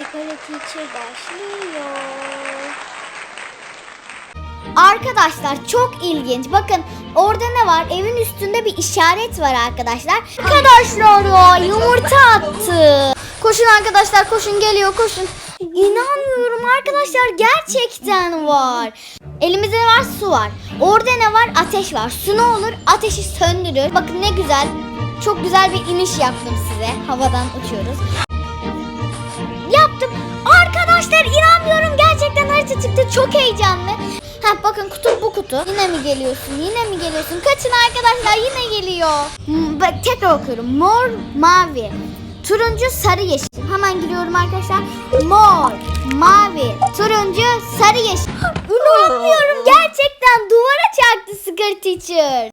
Sigara teacher başlıyor. Arkadaşlar çok ilginç. Bakın orada ne var? Evin üstünde bir işaret var arkadaşlar. Arkadaşlar ya yumurta attı. Koşun arkadaşlar koşun geliyor koşun. İnanmıyorum arkadaşlar gerçekten var. Elimizde ne var? Su var. Orada ne var? Ateş var. Su ne olur? Ateşi söndürür. Bakın ne güzel. Çok güzel bir iniş yaptım size. Havadan uçuyoruz. Arkadaşlar inanmıyorum gerçekten harita çıktı. Çok heyecanlı. Ha bakın kutu bu kutu. Yine mi geliyorsun? Yine mi geliyorsun? Kaçın arkadaşlar yine geliyor. Hmm, Bak tekrar okuyorum. Mor, mavi, turuncu, sarı, yeşil. Hemen giriyorum arkadaşlar. Mor, mavi, turuncu, sarı, yeşil. İnanmıyorum gerçekten duvara çarptı Skirt Teacher.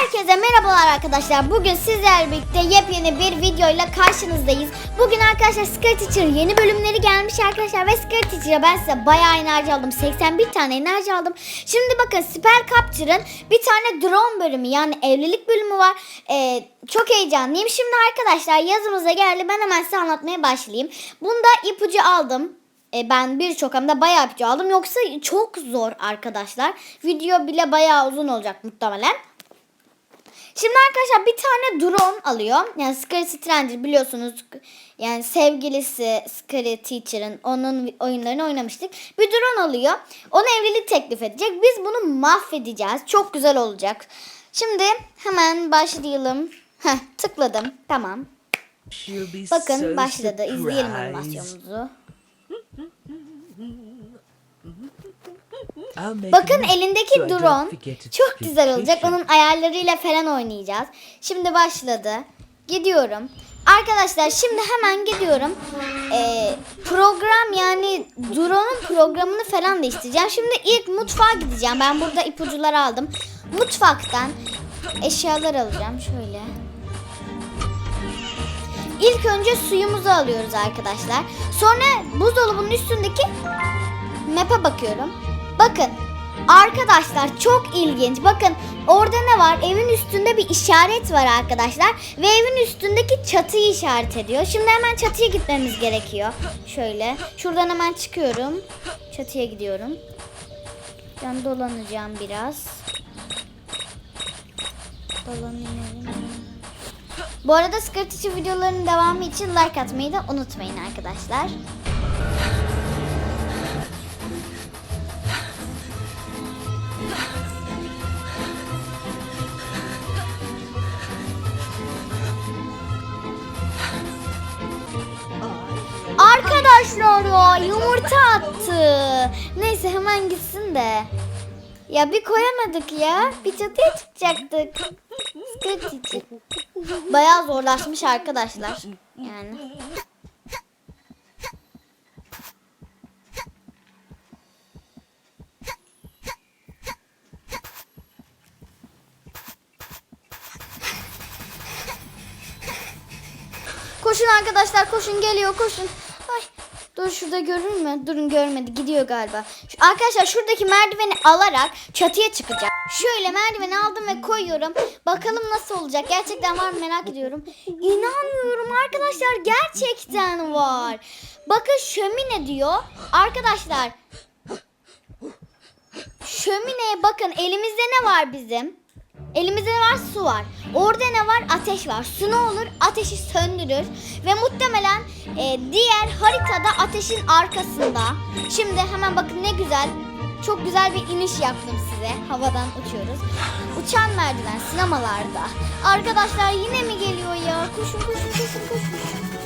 Herkese merhabalar arkadaşlar. Bugün sizlerle birlikte yepyeni bir videoyla karşınızdayız. Bugün arkadaşlar Scare Teacher yeni bölümleri gelmiş arkadaşlar ve Scare Teacher'a ben size bayağı enerji aldım. 81 tane enerji aldım. Şimdi bakın Spell Capture'ın bir tane drone bölümü yani evlilik bölümü var. Ee, çok heyecanlıyım. Şimdi arkadaşlar yazımıza geldi. Ben hemen size anlatmaya başlayayım. Bunda ipucu aldım. E, ben birçok hem de bayağı ipucu aldım. Yoksa çok zor arkadaşlar. Video bile bayağı uzun olacak muhtemelen. Şimdi arkadaşlar bir tane drone alıyor. Yani Scary Stranger biliyorsunuz yani sevgilisi Scary Teacher'ın onun oyunlarını oynamıştık. Bir drone alıyor. Ona evlilik teklif edecek. Biz bunu mahvedeceğiz. Çok güzel olacak. Şimdi hemen başlayalım. Heh, tıkladım. Tamam. Bakın başladı. İzleyelim animasyonumuzu. Bakın elindeki drone çok güzel olacak. location. Onun ayarlarıyla falan oynayacağız. Şimdi başladı. Gidiyorum. Arkadaşlar şimdi hemen gidiyorum. Ee, program yani drone'un programını falan değiştireceğim. Şimdi ilk mutfağa gideceğim. Ben burada ipucuları aldım. Mutfaktan eşyalar alacağım. Şöyle. İlk önce suyumuzu alıyoruz arkadaşlar. Sonra buzdolabının üstündeki map'e bakıyorum. Bakın arkadaşlar çok ilginç. Bakın orada ne var? Evin üstünde bir işaret var arkadaşlar. Ve evin üstündeki çatıyı işaret ediyor. Şimdi hemen çatıya gitmemiz gerekiyor. Şöyle. Şuradan hemen çıkıyorum. Çatıya gidiyorum. Ben dolanacağım biraz. Dolanıyorum. Bu arada Skirt içi videoların devamı için like atmayı da unutmayın arkadaşlar. Ya yumurta attı. Neyse hemen gitsin de. Ya bir koyamadık ya. Bir çatıya çıkacaktık. İçin. Bayağı zorlaşmış arkadaşlar. Yani. Koşun arkadaşlar koşun geliyor koşun. Dur şurada görür mü? Durun görmedi gidiyor galiba. Şu, arkadaşlar şuradaki merdiveni alarak çatıya çıkacağım. Şöyle merdiveni aldım ve koyuyorum. Bakalım nasıl olacak. Gerçekten var mı merak ediyorum. İnanmıyorum arkadaşlar gerçekten var. Bakın şömine diyor. Arkadaşlar şömineye bakın elimizde ne var bizim? Elimizde ne var? Su var. Orada ne var? Ateş var. Su ne olur? Ateşi söndürür. Ve muhtemelen e, diğer haritada ateşin arkasında. Şimdi hemen bakın ne güzel. Çok güzel bir iniş yaptım size. Havadan uçuyoruz. Uçan merdiven sinemalarda. Arkadaşlar yine mi geliyor ya? Koşun koşun koşun koşun.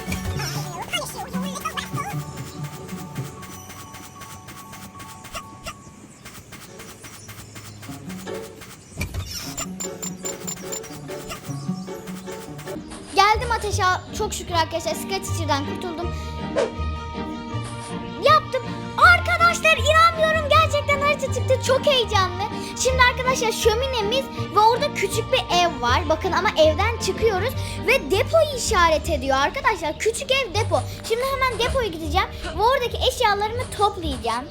Ateşe. Çok şükür arkadaşlar. Scratcher'dan kurtuldum. Yaptım. Arkadaşlar inanmıyorum. Gerçekten harita çıktı. Çok heyecanlı. Şimdi arkadaşlar şöminemiz ve orada küçük bir ev var. Bakın ama evden çıkıyoruz ve depoyu işaret ediyor arkadaşlar. Küçük ev depo. Şimdi hemen depoya gideceğim ve oradaki eşyalarımı toplayacağım.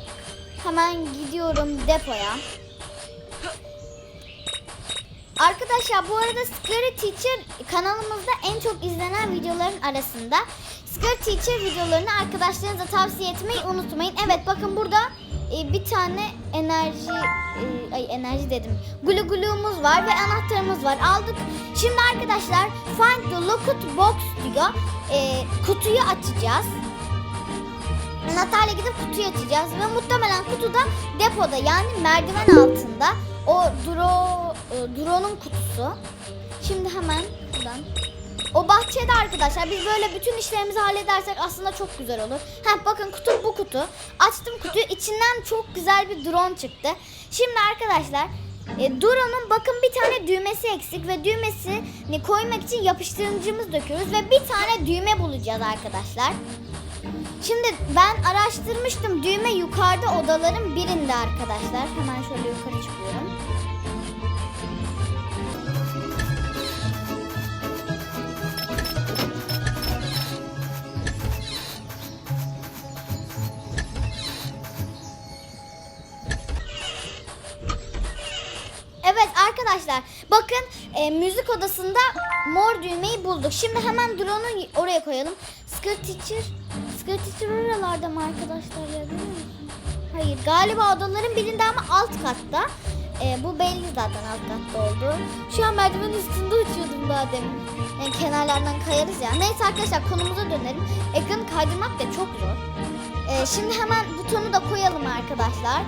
Hemen gidiyorum depoya. Arkadaşlar bu arada Scary Teacher kanalımızda en çok izlenen videoların arasında. Scary Teacher videolarını arkadaşlarınıza tavsiye etmeyi unutmayın. Evet bakın burada e, bir tane enerji e, ay enerji dedim. Gulu gulu'muz var ve anahtarımız var. Aldık. Şimdi arkadaşlar Find the Locked Box diyor. E, kutuyu açacağız. Anahtarla gidip kutuyu açacağız ve muhtemelen kutuda depoda yani merdiven altında o dro e, drone'un kutusu. Şimdi hemen buradan. O bahçede arkadaşlar biz böyle bütün işlerimizi halledersek aslında çok güzel olur. Heh bakın kutu bu kutu. Açtım kutuyu içinden çok güzel bir drone çıktı. Şimdi arkadaşlar e, drone'un bakın bir tane düğmesi eksik ve düğmesini koymak için yapıştırıcımız döküyoruz ve bir tane düğme bulacağız arkadaşlar. Şimdi ben araştırmıştım. Düğme yukarıda odaların birinde arkadaşlar. Hemen şöyle yukarı çıkıyorum. Arkadaşlar bakın e, müzik odasında mor düğmeyi bulduk. Şimdi hemen drone'u oraya koyalım. Skirt Teacher, Skirt Teacher oralarda mı arkadaşlar ya biliyor musun? Hayır galiba odaların birinde ama alt katta. E, bu belli zaten alt katta oldu. Şu an merdivenin üstünde uçuyordum daha demin. Yani kenarlardan kayarız ya. Neyse arkadaşlar konumuza dönelim. Ekranı kaydırmak da çok zor. E, şimdi hemen butonu da koyalım arkadaşlar.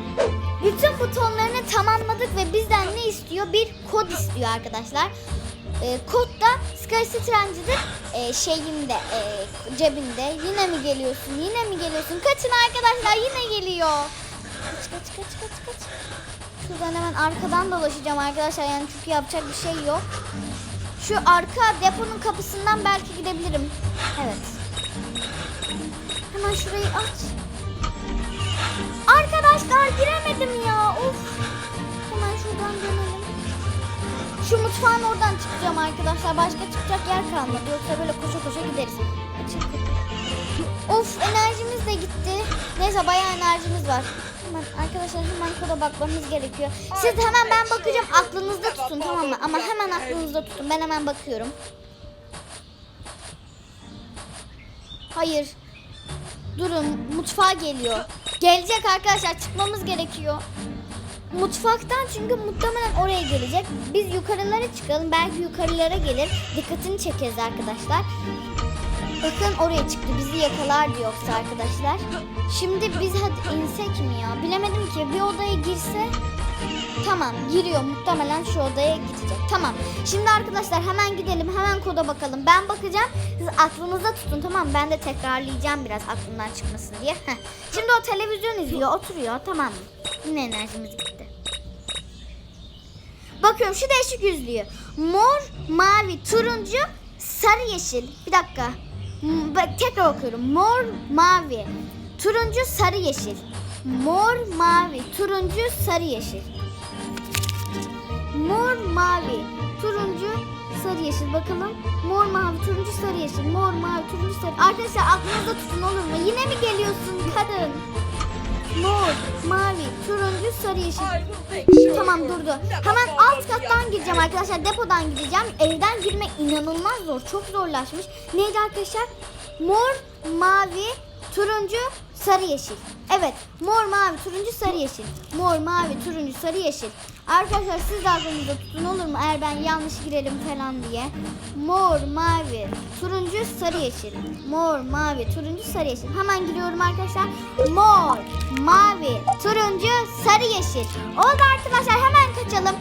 Bütün butonlarını tamamladık ve bizden ne istiyor? Bir kod istiyor arkadaşlar. E, kod da Sky Stranger'ın e, şeyinde, e, cebinde. Yine mi geliyorsun? Yine mi geliyorsun? Kaçın arkadaşlar yine geliyor. Kaç kaç kaç kaç kaç. Şuradan hemen arkadan dolaşacağım arkadaşlar yani çünkü yapacak bir şey yok. Şu arka deponun kapısından belki gidebilirim. Evet. Şurayı aç. Arkadaşlar giremedim ya. Of. Hemen şuradan dönelim. Şu mutfağın oradan çıkacağım arkadaşlar. Başka çıkacak yer kalmadı. Yoksa böyle koşa koşa gideriz. Of enerjimiz de gitti. Neyse bayağı enerjimiz var. Hemen arkadaşlar hemen koda bakmamız gerekiyor. Siz hemen ben bakacağım. Aklınızda tutun tamam mı? Ama hemen aklınızda tutun. Ben hemen bakıyorum. Hayır. Durun mutfağa geliyor. Gelecek arkadaşlar çıkmamız gerekiyor. Mutfaktan çünkü muhtemelen oraya gelecek. Biz yukarılara çıkalım. Belki yukarılara gelir. Dikkatini çekeriz arkadaşlar. Bakın oraya çıktı. Bizi yakalardı yoksa arkadaşlar. Şimdi biz hadi insek mi ya? Bilemedim ki. Bir odaya girse Tamam giriyor muhtemelen şu odaya gidecek. Tamam. Şimdi arkadaşlar hemen gidelim hemen koda bakalım. Ben bakacağım. Siz aklınızda tutun tamam? Ben de tekrarlayacağım biraz aklımdan çıkmasın diye. Şimdi o televizyon izliyor oturuyor tamam mı? Yine enerjimiz gitti. Bakıyorum şu değişik yüzlüyor. Mor, mavi, turuncu, sarı, yeşil. Bir dakika. M- Bak tekrar okuyorum. Mor, mavi, turuncu, sarı, yeşil. Mor, mavi, turuncu, sarı, yeşil. Mor, mavi, turuncu, sarı, yeşil. Bakalım. Mor, mavi, turuncu, sarı, yeşil. Mor, mavi, turuncu, sarı. Arkadaşlar aklınızda tutun olur mu? Yine mi geliyorsun kadın? Mor, mavi, turuncu, sarı, yeşil. Tamam durdu. Hemen alt kattan gireceğim arkadaşlar. Depodan gideceğim. Evden girmek inanılmaz zor. Çok zorlaşmış. Neydi arkadaşlar? Mor, mavi, turuncu, sarı, yeşil. Evet. Mor, mavi, turuncu, sarı, yeşil. Mor, mavi, turuncu, sarı, yeşil. Arkadaşlar siz de aklınızda tutun olur mu? Eğer ben yanlış girelim falan diye. Mor, mavi, turuncu, sarı, yeşil. Mor, mavi, turuncu, sarı, yeşil. Hemen giriyorum arkadaşlar. Mor, mavi, turuncu, sarı, yeşil. Oldu arkadaşlar hemen kaçalım.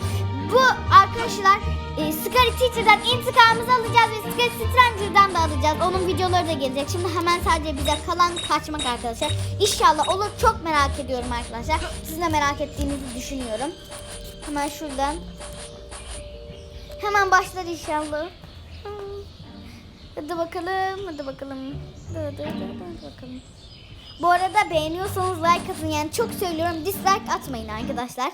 Bu arkadaşlar e, Scary Teacher'dan intikamımızı alacağız ve Scary Stranger'dan da alacağız. Onun videoları da gelecek. Şimdi hemen sadece bize kalan kaçmak arkadaşlar. İnşallah olur. Çok merak ediyorum arkadaşlar. Sizin de merak ettiğinizi düşünüyorum. Hemen şuradan. Hemen başlar inşallah. Hadi bakalım, hadi bakalım. Hadi, hadi, hadi, hadi bakalım. Bu arada beğeniyorsanız like atın. Yani çok söylüyorum dislike atmayın arkadaşlar.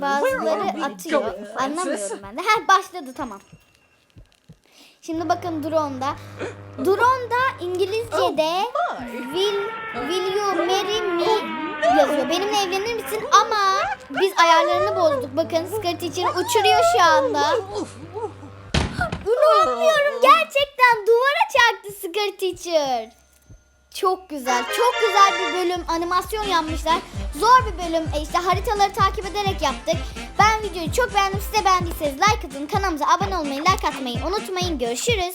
Bazıları atıyor. Anlamıyorum ben de. Heh başladı tamam. Şimdi bakın drone'da. Drone'da İngilizce'de will, will you marry me yazıyor. Benimle evlenir misin? Ama biz ayarlarını bozduk. Bakın Skirt Teacher uçuruyor şu anda. İnanmıyorum. Gerçekten duvara çarptı Skirt Teacher. Çok güzel. Çok güzel bir bölüm. Animasyon yapmışlar. Zor bir bölüm. E işte haritaları takip ederek yaptık. Ben videoyu çok beğendim. Siz de beğendiyseniz like atın. Kanalımıza abone olmayı, like atmayı unutmayın. Görüşürüz.